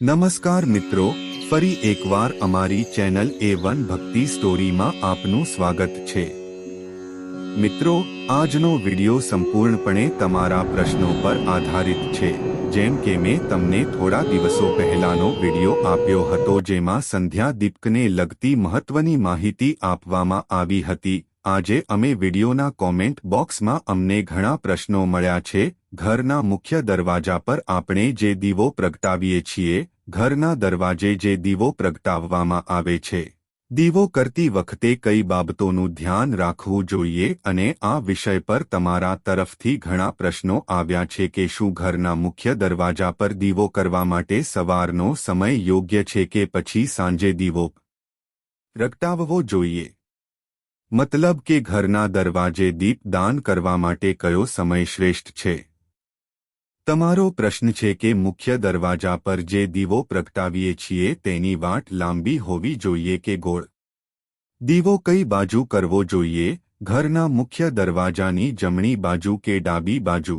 નમસ્કાર મિત્રો, ફરી એકવાર અમારી ચેનલ એ વન ભક્તિ સ્ટોરીમાં આપનું સ્વાગત છે. મિત્રો, આજનો વિડિયો સંપૂર્ણપણે તમારા પ્રશ્નો પર આધારિત છે. જેમ કે મેં તમને થોડા દિવસો પહેલાનો વિડિયો આપ્યો હતો જેમાં સંધ્યા દીપકને લગતી મહત્વની માહિતી આપવામાં આવી હતી. આજે અમે વિડિયોના કોમેન્ટ બોક્સમાં અમને ઘણા પ્રશ્નો મળ્યા છે ઘરના મુખ્ય દરવાજા પર આપણે જે દીવો પ્રગટાવીએ છીએ, ઘરના દરવાજે જે દીવો પ્રગટાવવામાં આવે છે. દીવો કરતી વખતે કઈ બાબતોનું ધ્યાન રાખવું જોઈએ અને આ વિષય પર તમારા તરફથી ઘણા પ્રશ્નો આવ્યા છે કે શું ઘરના મુખ્ય દરવાજા પર દીવો કરવા માટે સવારનો સમય યોગ્ય છે કે પછી સાંજે દીવો પ્રગટાવવો જોઈએ? મતલબ કે ઘરના દરવાજે દીપ દાન કરવા માટે કયો સમય શ્રેષ્ઠ છે? તમારો પ્રશ્ન છે કે મુખ્ય દરવાજા પર જે દીવો પ્રગટાવીએ છીએ તેની વાટ લાંબી હોવી જોઈએ કે ગોળ? દીવો કઈ બાજુ કરવો જોઈએ? ઘરના મુખ્ય દરવાજાની જમણી બાજુ કે ડાબી બાજુ?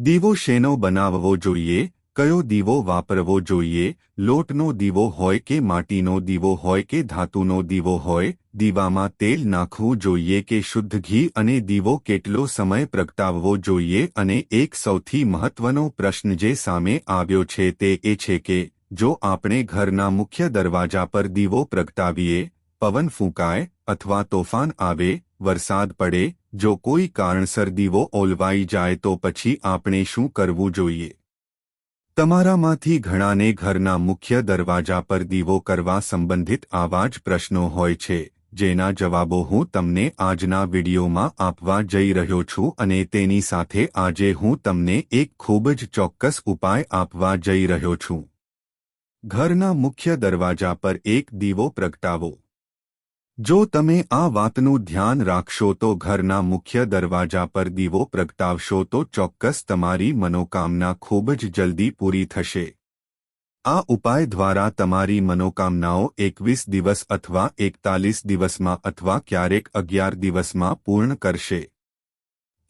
દીવો શેનો બનાવવો જોઈએ? કયો દીવો વાપરવો જોઈએ? લોટનો દીવો હોય કે માટીનો દીવો હોય કે ધાતુનો દીવો હોય? દીવામાં તેલ નાખવું જોઈએ કે શુદ્ધ ઘી અને દીવો કેટલો સમય પ્રગટાવવો જોઈએ અને એક સૌથી મહત્વનો પ્રશ્ન જે સામે આવ્યો છે તે એ છે કે, જો આપણે ઘરના મુખ્ય દરવાજા પર દીવો પ્રગટાવીએ, પવન ફૂંકાય અથવા તોફાન આવે, વરસાદ પડે, જો કોઈ કારણસર દીવો ઓલવાઈ જાય તો પછી આપણે શું કરવું જોઈએ? તમારામાંથી ઘણાને ઘરના મુખ્ય દરવાજા પર દીવો કરવા સંબંધિત આવા જ પ્રશ્નો હોય છે. જેના જવાબો હું તમને આજના વિડીયોમાં આપવા જઈ રહ્યો છું અને તેની સાથે આજે હું તમને એક ખૂબ જ ચોક્કસ ઉપાય આપવા જઈ રહ્યો છું. ઘરના મુખ્ય દરવાજા પર એક દીવો પ્રગટાવો. જો તમે આ વાતનું ધ્યાન રાખશો તો ઘરના મુખ્ય દરવાજા પર દીવો પ્રગટાવશો તો ચોક્કસ તમારી મનોકામના ખૂબ જ જલ્દી પૂરી થશે. આ ઉપાય દ્વારા તમારી મનોકામનાઓ એકવીસ દિવસ અથવા એકતાલીસ દિવસમાં અથવા ક્યારેક અગિયાર દિવસમાં પૂર્ણ કરશે.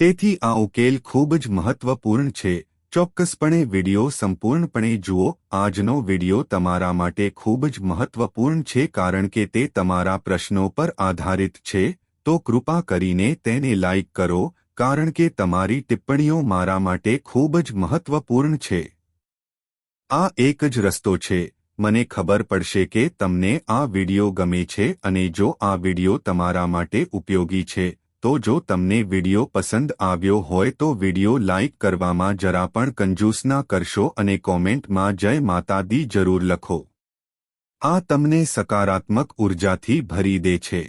તેથી આ ઉકેલ ખૂબ જ મહત્વપૂર્ણ છે. ચોક્કસપણે વિડિયો સંપૂર્ણપણે જુઓ. આજનો વિડિયો તમારા માટે ખૂબ જ મહત્વપૂર્ણ છે કારણ કે તે તમારા પ્રશ્નો પર આધારિત છે. તો કૃપા કરીને તેને લાઇક કરો, કારણ કે તમારી ટિપ્પણીઓ મારા માટે ખૂબ જ મહત્વપૂર્ણ છે. આ એક જ રસ્તો છે. મને ખબર પડશે કે તમને આ વિડિયો ગમે છે અને જો આ વિડિયો તમારા માટે ઉપયોગી છે, તો જો તમને વિડિયો પસંદ આવ્યો હોય તો વિડિયો લાઇક કરવામાં જરા પણ કંજૂસ ના કરશો અને કોમેન્ટમાં જય માતા દી જરૂર લખો. આ તમને સકારાત્મક ઉર્જાથી ભરી દે છે.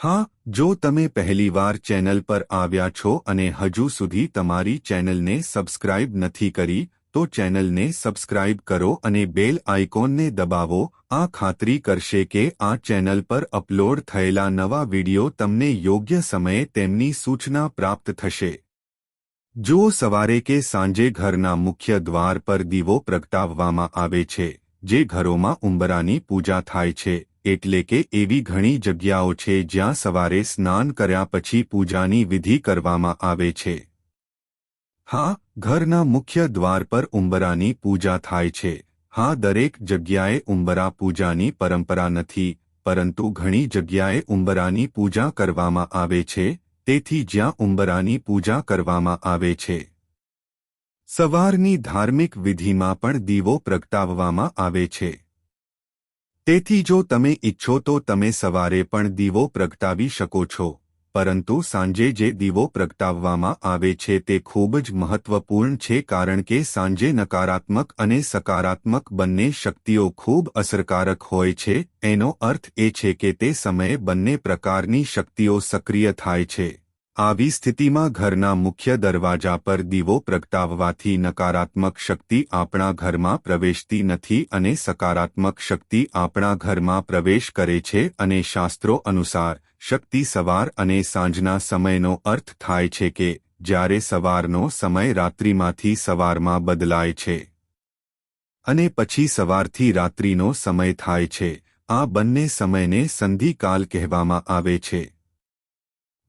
હા, જો તમે પહેલીવાર ચેનલ પર આવ્યા છો અને હજુ સુધી તમારી ચેનલને સબસ્ક્રાઇબ નથી કરી તો ચેનલને સબસ્ક્રાઇબ કરો અને બેલ આઇકોનને દબાવો. આ ખાતરી કરશે કે આ ચેનલ પર અપલોડ થયેલા નવા વિડિયો તમને યોગ્ય સમયે તેમની સૂચના પ્રાપ્ત થશે. જો સવારે કે સાંજે ઘરના મુખ્ય દ્વાર પર દીવો પ્રગટાવવામાં આવે છે, જે ઘરોમાં ઉંબરાની પૂજા થાય છે, એટલે કે એવી ઘણી જગ્યાઓ છે જ્યાં સવારે સ્નાન કર્યા પછી પૂજાની વિધિ કરવામાં આવે છે. હા, ઘરના મુખ્ય દ્વાર પર ઉંબરાની પૂજા થાય છે. હા, દરેક જગ્યાએ ઉંબરા પૂજાની પરંપરા નથી, પરંતુ ઘણી જગ્યાએ ઉંબરાની પૂજા કરવામાં આવે છે, તેથી જ્યાં ઉંબરાની પૂજા કરવામાં આવે છે. સવારની ધાર્મિક વિધિમાં પણ દીવો પ્રગટાવવામાં આવે છે. તેથી જો તમે ઇચ્છો તો તમે સવારે પણ દીવો પ્રગટાવી શકો છો. પરંતુ સાંજે જે દીવો પ્રગટાવવામાં આવે છે તે ખૂબ જ મહત્વપૂર્ણ છે કારણ કે સાંજે નકારાત્મક અને સકારાત્મક બંને શક્તિઓ ખૂબ અસરકારક હોય છે. એનો અર્થ એ છે કે તે સમયે બંને પ્રકારની શક્તિઓ સક્રિય થાય છે. આવી સ્થિતિમાં ઘરના મુખ્ય દરવાજા પર દીવો પ્રગટાવવાથી નકારાત્મક શક્તિ આપણા ઘરમાં પ્રવેશતી નથી અને સકારાત્મક શક્તિ આપણા ઘરમાં પ્રવેશ કરે છે અને શાસ્ત્રો અનુસાર શક્તિ સવાર અને સાંજના સમયનો અર્થ થાય છે કે જ્યારે સવારનો સમય રાત્રિમાંથી સવારમાં બદલાય છે અને પછી સવારથી રાત્રિનો સમય થાય છે, આ બંને સમયને સંધિકાલ કહેવામાં આવે છે.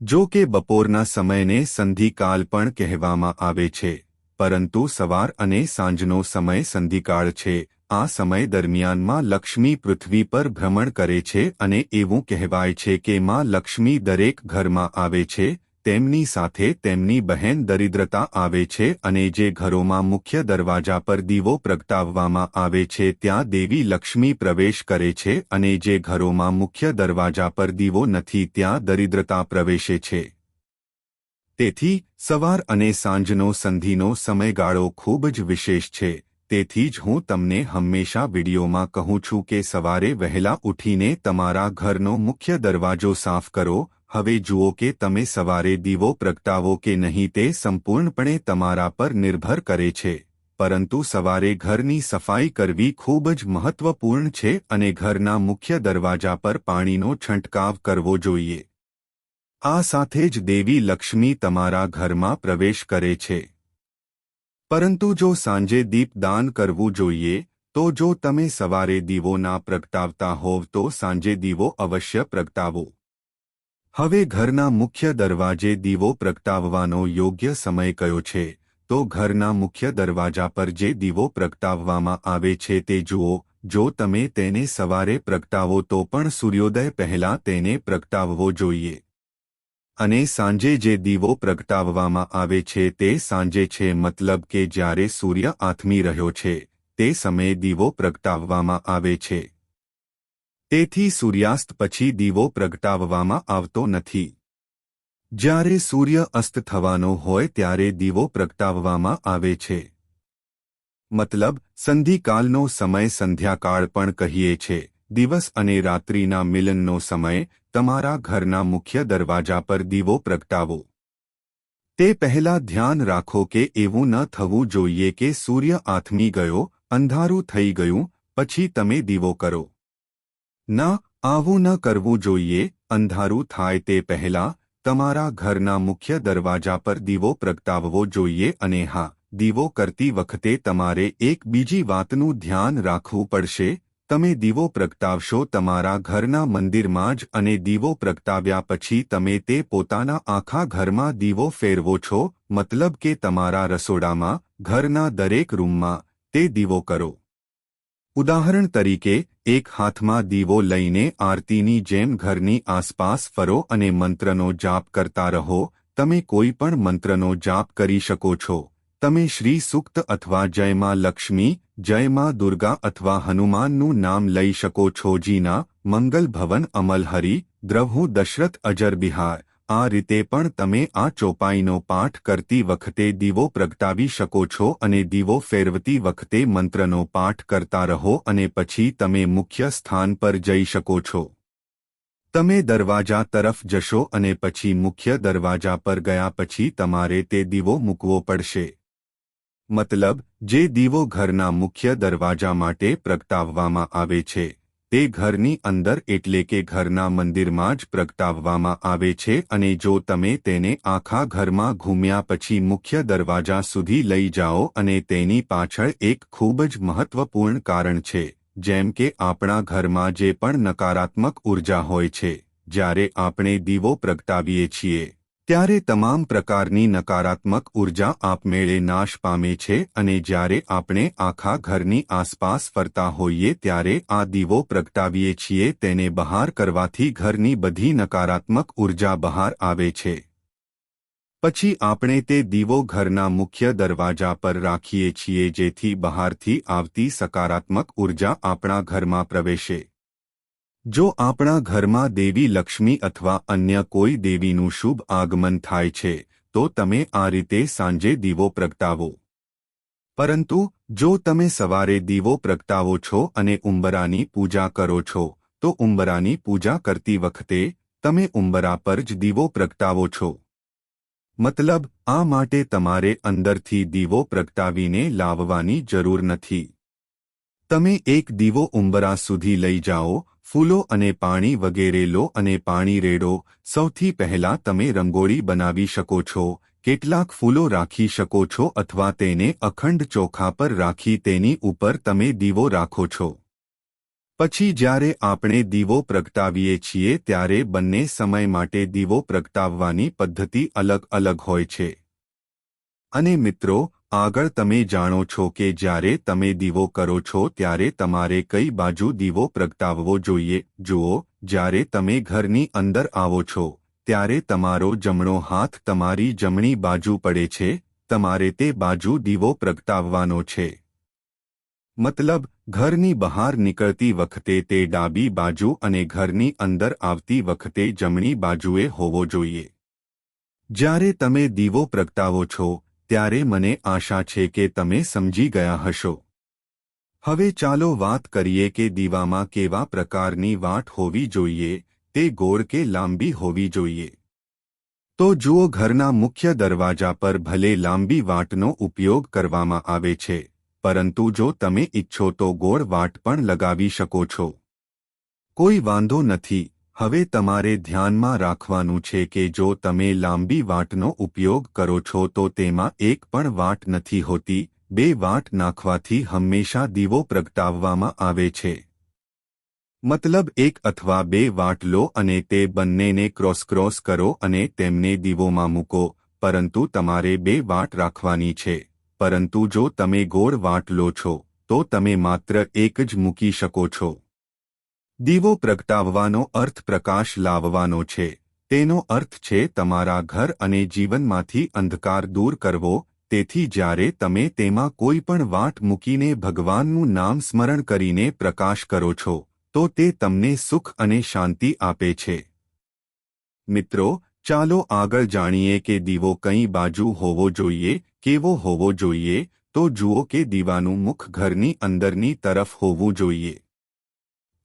જો કે બપોરના સમયને સંધિકાલ પણ કહેવામાં આવે છે, પરંતુ સવાર અને સાંજનો સમય સંધિકાળ છે આ સમય દરમિયાનમાં લક્ષ્મી પૃથ્વી પર ભ્રમણ કરે છે અને એવું કહેવાય છે કે માં લક્ષ્મી દરેક ઘરમાં આવે છે, તેમની સાથે તેમની બહેન દરિદ્રતા આવે છે અને જે ઘરોમાં મુખ્ય દરવાજા પર દીવો પ્રગટાવવામાં આવે છે ત્યાં દેવી લક્ષ્મી પ્રવેશ કરે છે અને જે ઘરોમાં મુખ્ય દરવાજા પર દીવો નથી ત્યાં દરિદ્રતા પ્રવેશે છે. તેથી, સવાર અને સાંજનો સંધિનો સમયગાળો ખૂબ જ વિશેષ છે. તેથી જ હું તમને હંમેશા વિડીયોમાં કહું છું કે સવારે વહેલા ઉઠીને તમારા ઘરનો મુખ્ય દરવાજો સાફ કરો. હવે જુઓ કે તમે સવારે દીવો પ્રગટાવો કે નહીં તે સંપૂર્ણપણે તમારા પર નિર્ભર કરે છે. પરંતુ સવારે ઘરની સફાઈ કરવી ખૂબ જ મહત્વપૂર્ણ છે અને ઘરના મુખ્ય દરવાજા પર પાણીનો છંટકાવ કરવો જોઈએ. આ સાથે જ દેવી લક્ષ્મી તમારા ઘરમાં પ્રવેશ કરે છે. પરંતુ જો સાંજે દીપદાન કરવું જોઈએ, તો જો તમે સવારે દીવો ના પ્રગટાવતા હોવ, તો સાંજે દીવો અવશ્ય પ્રગટાવો. હવે ઘરના મુખ્ય દરવાજે દીવો પ્રગટાવવાનો યોગ્ય સમય કયો છે? તો ઘરના મુખ્ય દરવાજા પર જે દીવો પ્રગટાવવામાં આવે છે તે જુઓ, જો તમે તેને સવારે પ્રગટાવો તો પણ સૂર્યોદય પહેલાં તેને પ્રગટાવવો જોઈએ. અને સાંજે જે દીવો પ્રગટાવવામાં આવે છે તે સાંજે છે મતલબ કે જ્યારે સૂર્ય આથમી રહ્યો છે, તે સમયે દીવો પ્રગટાવવામાં આવે છે. તેથી સૂર્યાસ્ત પછી દીવો પ્રગટાવવામાં આવતો નથી. જ્યારે સૂર્ય અસ્ત થવાનો હોય ત્યારે દીવો પ્રગટાવવામાં આવે છે. મતલબ, સંધિકાલનો સમય સંધ્યાકાળ પણ કહીએ છે, દિવસ અને રાત્રિના મિલનનો સમય તમારા ઘરના મુખ્ય દરવાજા પર દીવો પ્રગટાવો. તે પહેલા ધ્યાન રાખો કે એવું ન થવું જોઈએ કે સૂર્ય આથમી ગયો, અંધારું થઈ ગયું, પછી તમે દીવો કરો. ના, આવું ન કરવું જોઈએ, અંધારું થાય તે પહેલા, તમારા ઘરના મુખ્ય દરવાજા પર દીવો પ્રગટાવવો જોઈએ અને હા, દીવો કરતી વખતે તમારે એક બીજી વાતનું ધ્યાન રાખવું પડશે તમે દીવો પ્રગટાવશો તમારા ઘરના મંદિરમાં જ અને દીવો પ્રગટાવ્યા પછી તમે તે પોતાના આખા ઘરમાં દીવો ફેરવો છો, મતલબ કે તમારા રસોડામાં, ઘરના દરેક રૂમમાં, તે દીવો કરો. ઉદાહરણ તરીકે, એક હાથમાં દીવો લઈને આરતીની જેમ ઘરની આસપાસ ફરો અને મંત્રનો જાપ કરતા રહો, તમે કોઈ પણ મંત્રનો જાપ કરી શકો છો. તમે શ્રી સુક્ત અથવા જયમાં લક્ષ્મી જયમાં દુર્ગા અથવા હનુમાનનું નામ લઈ શકો છો જીના, મંગલ ભવન અમલહરી દ્રવહુ દશરથ, અજર બિહાર. આ રીતે પણ તમે આ ચોપાઈનો પાઠ કરતી વખતે દીવો પ્રગટાવી શકો છો અને દીવો ફેરવતી વખતે મંત્રનો પાઠ કરતા રહો અને પછી તમે મુખ્ય સ્થાન પર જઈ શકો છો. તમે દરવાજા તરફ જશો અને પછી મુખ્ય દરવાજા પર ગયા પછી તમારે તે દીવો મૂકવો પડશે. મતલબ, જે દીવો ઘરના મુખ્ય દરવાજા માટે પ્રગટાવવામાં આવે છે, તે ઘરની અંદર એટલે કે ઘરના મંદિરમાં જ પ્રગટાવવામાં આવે છે અને જો તમે તેને આખા ઘરમાં ઘૂમ્યા પછી મુખ્ય દરવાજા સુધી લઈ જાઓ અને તેની પાછળ એક ખૂબ જ મહત્વપૂર્ણ કારણ છે, જેમ કે આપણા ઘરમાં જે પણ નકારાત્મક ઊર્જા હોય છે, જ્યારે આપણે દીવો પ્રગટાવીએ છીએ. ત્યારે તમામ પ્રકારની નકારાત્મક ઊર્જા આપમેળે નાશ પામે છે અને જ્યારે આપણે આખા ઘરની આસપાસ ફરતા હોઈએ ત્યારે આ દીવો પ્રગટાવીએ છીએ તેને બહાર કરવાથી ઘરની બધી નકારાત્મક ઊર્જા બહાર આવે છે. પછી આપણે તે દીવો ઘરના મુખ્ય દરવાજા પર રાખીએ છીએ જેથી બહારથી આવતી સકારાત્મક ઊર્જા આપણા ઘરમાં પ્રવેશે. જો આપણા ઘરમાં દેવી લક્ષ્મી અથવા અન્ય કોઈ દેવીનું શુભ આગમન થાય છે, તો તમે આ રીતે સાંજે દીવો પ્રગટાવો. પરંતુ, જો તમે સવારે દીવો પ્રગટાવો છો અને ઉંબરાની પૂજા કરો છો, તો ઉંબરાની પૂજા કરતી વખતે, તમે ઉંબરા પર જ દીવો પ્રગટાવો છો. મતલબ, આ માટે તમારે અંદરથી દીવો પ્રગટાવીને લાવવાની જરૂર નથી. તમે એક દીવો ઉંબરા સુધી લઈ જાઓ ફૂલો અને પાણી વગેરે લો અને પાણી રેડો. સૌથી પહેલા તમે રંગોળી બનાવી શકો છો. કેટલાક ફૂલો રાખી શકો છો અથવા તેને અખંડ ચોખા પર રાખી તેની ઉપર તમે દીવો રાખો છો. પછી જ્યારે આપણે દીવો પ્રગટાવીએ છીએ ત્યારે બંને સમય માટે દીવો પ્રગટાવવાની પદ્ધતિ અલગ અલગ હોય છે. અને મિત્રો આગળ તમે જાણો છો કે જ્યારે તમે દીવો કરો છો ત્યારે તમારે કઈ બાજુ દીવો પ્રગટાવવો જોઈએ? જુઓ, જ્યારે તમે ઘરની અંદર આવો છો, ત્યારે તમારો જમણો હાથ તમારી જમણી બાજુ પડે છે, તમારે તે બાજુ દીવો પ્રગટાવવાનો છે. મતલબ, ઘરની બહાર નીકળતી વખતે તે ડાબી બાજુ અને ઘરની અંદર આવતી વખતે જમણી બાજુએ હોવો જોઈએ. જ્યારે તમે દીવો પ્રગટાવો છો ત્યારે મને આશા છે કે તમે સમજી ગયા હશો. હવે ચાલો વાત કરીએ કે દીવામાં કેવા પ્રકારની વાટ હોવી જોઈએ, તે ગોળ કે લાંબી હોવી જોઈએ. તો જુઓ ઘરના મુખ્ય દરવાજા પર ભલે લાંબી વાટનો ઉપયોગ કરવામાં આવે છે, પરંતુ જો તમે ઈચ્છો તો ગોળ વાટ પણ લગાવી શકો છો. કોઈ વાંધો નથી. હવે તમારે ધ્યાનમાં રાખવાનું છે કે જો તમે લાંબી વાટનો ઉપયોગ કરો છો તો તેમાં એક પણ વાટ નથી હોતી, બે વાટ નાખવાથી હંમેશા દીવો પ્રગટાવવામાં આવે છે. મતલબ એક અથવા બે વાટ લો અને તે બંનેને ક્રોસ ક્રોસ કરો અને તેમને દીવોમાં મૂકો, પરંતુ તમારે બે વાટ રાખવાની છે. પરંતુ જો તમે ગોળ વાટ લો છો, તો તમે માત્ર એક જ મૂકી શકો છો. દીવો પ્રગટાવવાનો અર્થ પ્રકાશ લાવવાનો છે. તેનો અર્થ છે તમારા ઘર અને જીવનમાંથી અંધકાર દૂર કરવો. તેથી જ્યારે તમે તેમાં કોઈ પણ વાટ મૂકીને ભગવાનનું નામ સ્મરણ કરીને પ્રકાશ કરો છો, તો તે તમને સુખ અને શાંતિ આપે છે. મિત્રો, ચાલો આગળ જાણીએ કે દીવો કઈ બાજુ હોવો જોઈએ, કેવો હોવો જોઈએ. તો જુઓ કે દીવાનું મુખ ઘરની અંદરની તરફ હોવું જોઈએ.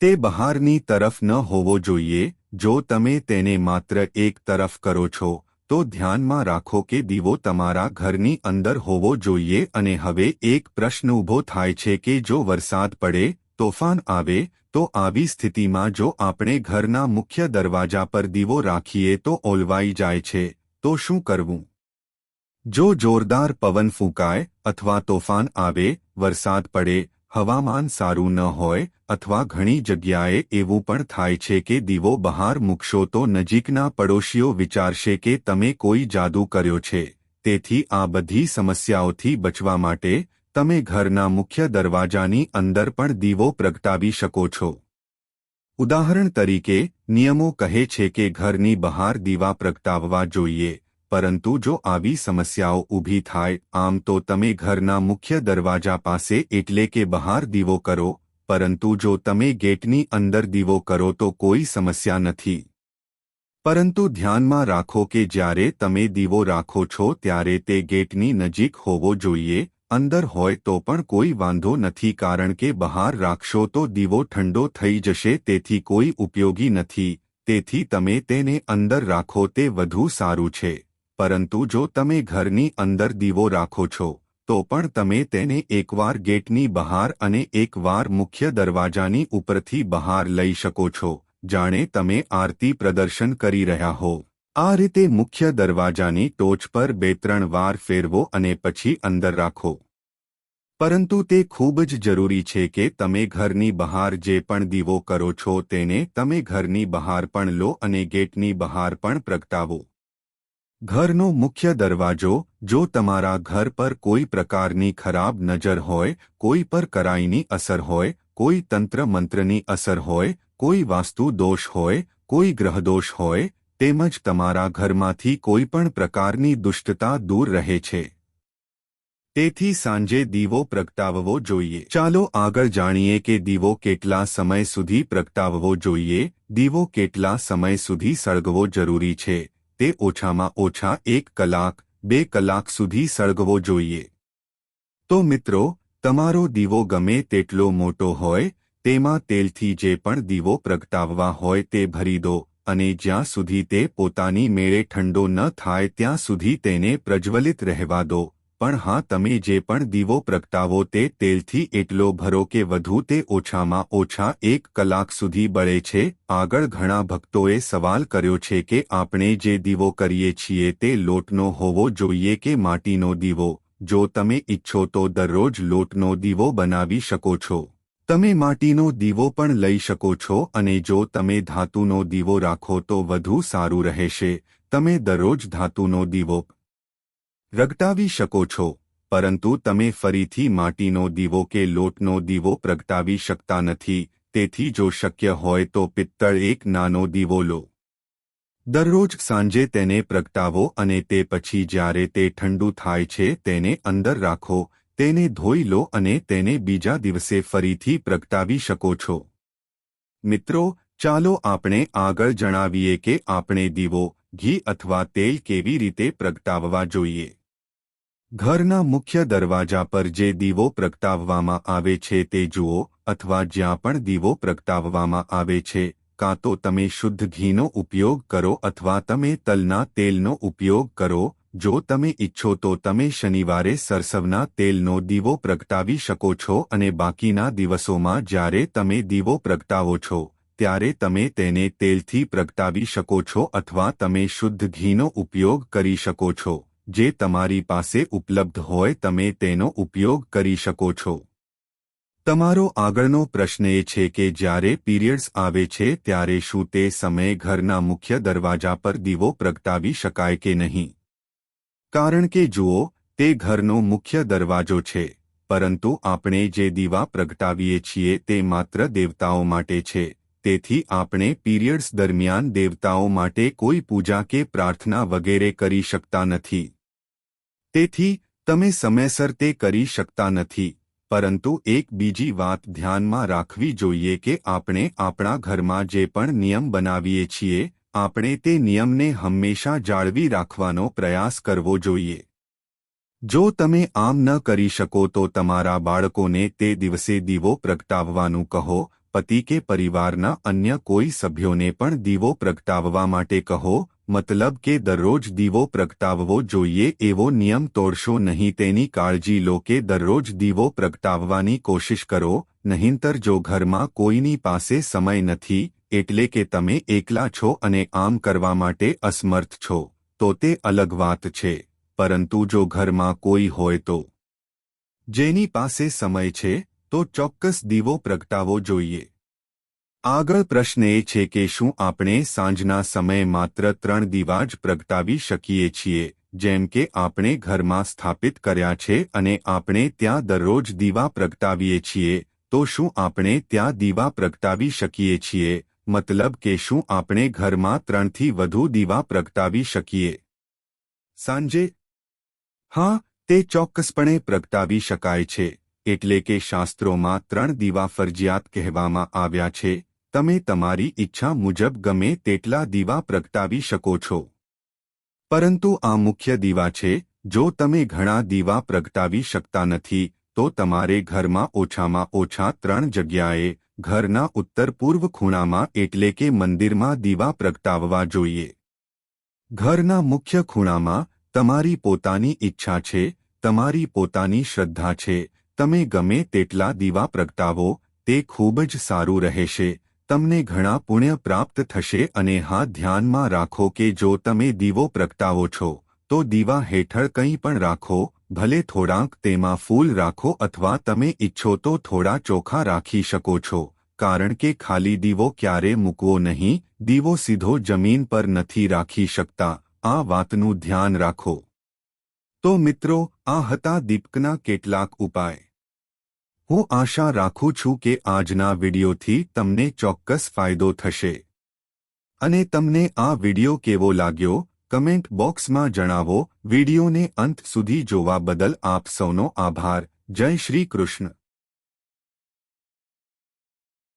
તે બહારની તરફ ન હોવો જોઈએ, જો તમે તેને માત્ર એક તરફ કરો છો, તો ધ્યાનમાં રાખો કે દીવો તમારા ઘરની અંદર હોવો જોઈએ અને હવે એક પ્રશ્ન ઊભો થાય છે કે જો વરસાદ પડે, તોફાન આવે, તો આવી સ્થિતિમાં જો આપણે ઘરના મુખ્ય દરવાજા પર દીવો રાખીએ તો ઓલવાઈ જાય છે, તો શું કરવું? જો જોરદાર પવન ફૂંકાય અથવા તોફાન આવે, વરસાદ પડે હવામાન સારું ન હોય અથવા ઘણી જગ્યાએ એવું પણ થાય છે કે દીવો બહાર મૂકશો તો નજીકના પડોશીઓ વિચારશે કે તમે કોઈ જાદુ કર્યો છે. તેથી આ બધી સમસ્યાઓથી બચવા માટે તમે ઘરના મુખ્ય દરવાજાની અંદર પણ દીવો પ્રગટાવી શકો છો. ઉદાહરણ તરીકે, નિયમો કહે છે કે ઘરની બહાર દીવા પ્રગટાવવા જોઈએ. પરંતુ જો આવી સમસ્યાઓ ઊભી થાય, આમ તો તમે ઘરના મુખ્ય દરવાજા પાસે એટલે કે બહાર દીવો કરો, પરંતુ જો તમે ગેટની અંદર દીવો કરો તો કોઈ સમસ્યા નથી. પરંતુ ધ્યાનમાં રાખો કે જ્યારે તમે દીવો રાખો છો ત્યારે તે ગેટની નજીક હોવો જોઈએ, અંદર હોય તો પણ કોઈ વાંધો નથી કારણ કે બહાર રાખશો તો દીવો ઠંડો થઈ જશે તેથી કોઈ ઉપયોગી નથી, તેથી તમે તેને અંદર રાખો તે વધુ સારું છે. પરંતુ જો તમે ઘરની અંદર દીવો રાખો છો, તો પણ તમે તેને એકવાર ગેટની બહાર અને એકવાર મુખ્ય દરવાજાની ઉપરથી બહાર લઈ શકો છો, જાણે તમે આરતી પ્રદર્શન કરી રહ્યા હો. આ રીતે મુખ્ય દરવાજાની ટોચ પર બે ત્રણ વાર ફેરવો અને પછી અંદર રાખો. પરંતુ તે ખૂબ જ જરૂરી છે કે તમે ઘરની બહાર જે પણ દીવો કરો છો તેને તમે ઘરની બહાર પણ લો અને ગેટની બહાર પણ પ્રગટાવો. ઘરનો મુખ્ય દરવાજો, જો તમારા ઘર પર કોઈ પ્રકારની ખરાબ નજર હોય, કોઈ પર કરાઈની અસર હોય, કોઈ તંત્ર મંત્રની અસર હોય, કોઈ વાસ્તુ દોષ હોય, કોઈ ગ્રહદોષ હોય, તેમજ તમારા ઘરમાંથી કોઈ પણ પ્રકારની દુષ્ટતા દૂર રહે છે. તેથી સાંજે દીવો પ્રગટાવવો જોઈએ. ચાલો આગળ જાણીએ કે દીવો કેટલા સમય સુધી પ્રગટાવવો જોઈએ. દીવો કેટલા સમય સુધી સળગવો જરૂરી છે? તે ઓછામાં ઓછા એક કલાક, બે કલાક સુધી સળગવો જોઈએ. તો મિત્રો, તમારો દીવો ગમે તેટલો મોટો હોય, તેમાં તેલથી જે પણ દીવો પ્રગટાવવા હોય તે ભરી દો, અને જ્યાં સુધી તે પોતાની મેળે ઠંડો ન થાય ત્યાં સુધી તેને પ્રજ્વલિત રહેવા દો. પણ હા, તમે જે પણ દીવો પ્રગટાવો તે તેલથી એટલો ભરો કે વધુ તે ઓછામાં ઓછા એક કલાક સુધી બળે છે. આગળ ઘણા ભક્તોએ સવાલ કર્યો છે કે આપણે જે દીવો કરીએ છીએ તે લોટનો હોવો જોઈએ કે માટીનો દીવો? જો તમે ઈચ્છો તો દરરોજ લોટનો દીવો બનાવી શકો છો. તમે માટીનો દીવો પણ લઈ શકો છો અને જો તમે ધાતુનો દીવો રાખો તો વધુ સારું રહેશે. તમે દરરોજ ધાતુનો દીવો રગટાવી શકો છો, પરંતુ તમે ફરીથી માટીનો દીવો કે લોટનો દીવો પ્રગટાવી શકતા નથી, તેથી જો શક્ય હોય તો પિત્તળ એક નાનો દીવો લો. દરરોજ સાંજે તેને પ્રગટાવો અને તે પછી જ્યારે તે ઠંડુ થાય છે તેને અંદર રાખો, તેને ધોઈ લો અને તેને બીજા દિવસે ફરીથી પ્રગટાવી શકો છો. મિત્રો, ચાલો આપણે આગળ જણાવીએ કે આપણે દીવો, ઘી અથવા તેલ કેવી રીતે પ્રગટાવવા જોઈએ. ઘરના મુખ્ય દરવાજા પર જે દીવો પ્રગટાવવામાં આવે છે તે જુઓ અથવા જ્યાં પણ દીવો પ્રગટાવવામાં આવે છે, કાં તો તમે શુદ્ધ ઘીનો ઉપયોગ કરો અથવા તમે તલના તેલનો ઉપયોગ કરો. જો તમે ઈચ્છો તો તમે શનિવારે સરસવના તેલનો દીવો પ્રગટાવી શકો છો અને બાકીના દિવસોમાં જ્યારે તમે દીવો પ્રગટાવો છો, ત્યારે તમે તેને તેલથી પ્રગટાવી શકો છો અથવા તમે શુદ્ધ ઘીનો ઉપયોગ કરી શકો છો. જે તમારી પાસે ઉપલબ્ધ હોય તમે તેનો ઉપયોગ કરી શકો છો. તમારો આગળનો પ્રશ્ન એ છે કે જ્યારે પીરિયડ્સ આવે છે ત્યારે શું તે સમયે ઘરના મુખ્ય દરવાજા પર દીવો પ્રગટાવી શકાય કે નહીં? કારણ કે જુઓ, તે ઘરનો મુખ્ય દરવાજો છે, પરંતુ આપણે જે દીવા પ્રગટાવીએ છીએ તે માત્ર દેવતાઓ માટે છે. તેથી આપણે પીરિયડ્સ દરમિયાન દેવતાઓ માટે કોઈ પૂજા કે પ્રાર્થના વગેરે કરી શકતા નથી. તેથી, તમે સમયસર તે કરી શકતા નથી, પરંતુ એક બીજી વાત ધ્યાનમાં રાખવી જોઈએ કે આપણે આપણા ઘરમાં જે પણ નિયમ બનાવીએ છીએ, આપણે તે નિયમને હંમેશા જાળવી રાખવાનો પ્રયાસ કરવો જોઈએ. જો તમે આમ ન કરી શકો તો તમારા બાળકોને તે દિવસે દીવો પ્રગટાવવાનું કહો પતિ કે પરિવારના અન્ય કોઈ સભ્યોને પણ દીવો પ્રગટાવવા માટે કહો, મતલબ કે દરરોજ દીવો પ્રગટાવવો જોઈએ એવો નિયમ તોડશો નહીં. તેની કાળજી લો કે દરરોજ દીવો પ્રગટાવવાની કોશિશ કરો, નહીંતર જો ઘરમાં કોઈની પાસે સમય નથી, એટલે કે તમે એકલા છો અને આમ કરવા માટે અસમર્થ છો, તો તે અલગ વાત છે. પરંતુ જો ઘરમાં કોઈ હોય તો જેની પાસે સમય છે, તો ચોક્કસ દીવો પ્રગટાવો જોઈએ. આગળ પ્રશ્ન એ છે કે શું આપણે સાંજના સમયે માત્ર ત્રણ દીવા જ પ્રગટાવી શકીએ છીએ, જેમ કે આપણે ઘરમાં સ્થાપિત કર્યા છે અને આપણે ત્યાં દરરોજ દીવા પ્રગટાવીએ છીએ, તો શું આપણે ત્યાં દીવા પ્રગટાવી શકીએ છીએ, મતલબ કે શું આપણે ઘરમાં ત્રણથી વધુ દીવા પ્રગટાવી શકીએ? સાંજે? હા, તે ચોક્કસપણે પ્રગટાવી શકાય છે, એટલે કે શાસ્ત્રોમાં ત્રણ દીવા ફરજિયાત કહેવામાં આવ્યા છે તમે તમારી ઈચ્છા મુજબ ગમે તેટલા દીવા પ્રગટાવી શકો છો. પરંતુ આ મુખ્ય દીવા છે, જો તમે ઘણા દીવા પ્રગટાવી શકતા નથી, તો તમારે ઘરમાં ઓછામાં ઓછા ત્રણ જગ્યાએ, ઘરના ઉત્તર પૂર્વ ખૂણામાં એટલે કે મંદિરમાં દીવા પ્રગટાવવા જોઈએ. ઘરના મુખ્ય ખૂણામાં, તમારી પોતાની ઈચ્છા છે, તમારી પોતાની શ્રદ્ધા છે, તમે ગમે તેટલા દીવા પ્રગટાવો, તે ખૂબ જ સારું રહેશે. તમને ઘણા પુણ્ય પ્રાપ્ત થશે અને હા, ધ્યાનમાં રાખો કે જો તમે દીવો પ્રગટાવો છો, તો દીવા હેઠળ કંઈ પણ રાખો, ભલે થોડાંક તેમાં ફૂલ રાખો અથવા તમે ઈચ્છો તો થોડા ચોખા રાખી શકો છો, કારણ કે ખાલી દીવો ક્યારે મૂકવો નહીં, દીવો સીધો જમીન પર નથી રાખી શકતા, આ વાતનું ધ્યાન રાખો. તો મિત્રો, આ હતા દીપકના કેટલાક ઉપાય. હું આશા રાખું છું કે આજના વિડિયોથી તમને ચોક્કસ ફાયદો થશે. અને તમને આ વિડિયો કેવો લાગ્યો, કમેન્ટ બોક્સમાં જણાવો. વિડિયોને અંત સુધી જોવા બદલ આપ સૌનો આભાર. જય શ્રી કૃષ્ણ.